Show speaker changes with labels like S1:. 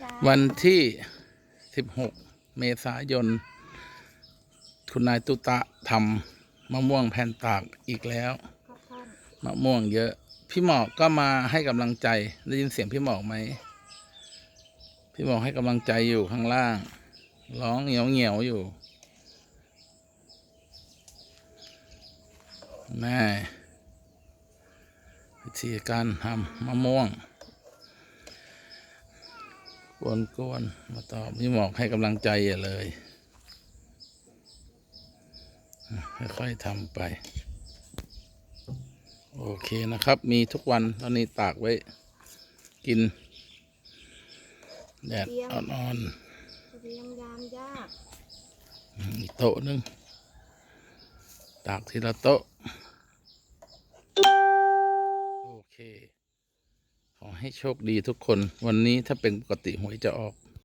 S1: จ้า
S2: วันที่ 16 เมษายน คุณนายตุตะทำมะม่วงแผ่นตากอีกแล้ว
S1: ข้าวท่อน
S2: มะม่วงเยอะ พี่หมอกก็มาให้กำลังใจ ได้ยินเสียงพี่หมอกไหม พี่หมอกให้กำลังใจอยู่ข้างล่าง ร้องเหงียวเหงียวๆอยู่แม่วิธีการทำมะม่วงก วนกวนๆมาตอบพี่หมอกให้กำลังใจอย่าเลยอะค่อยๆทำไป โอเคนะครับ มีทุกวันตอนนี้ตากไว้ กิน แดดอ่อน
S1: เรียงยามยาก
S2: ๆอีกโต๊ะหนึง ตากทีละโต๊ะ ให้โชคดีทุกคน วันนี้ถ้าเป็นปกติหวยจะออก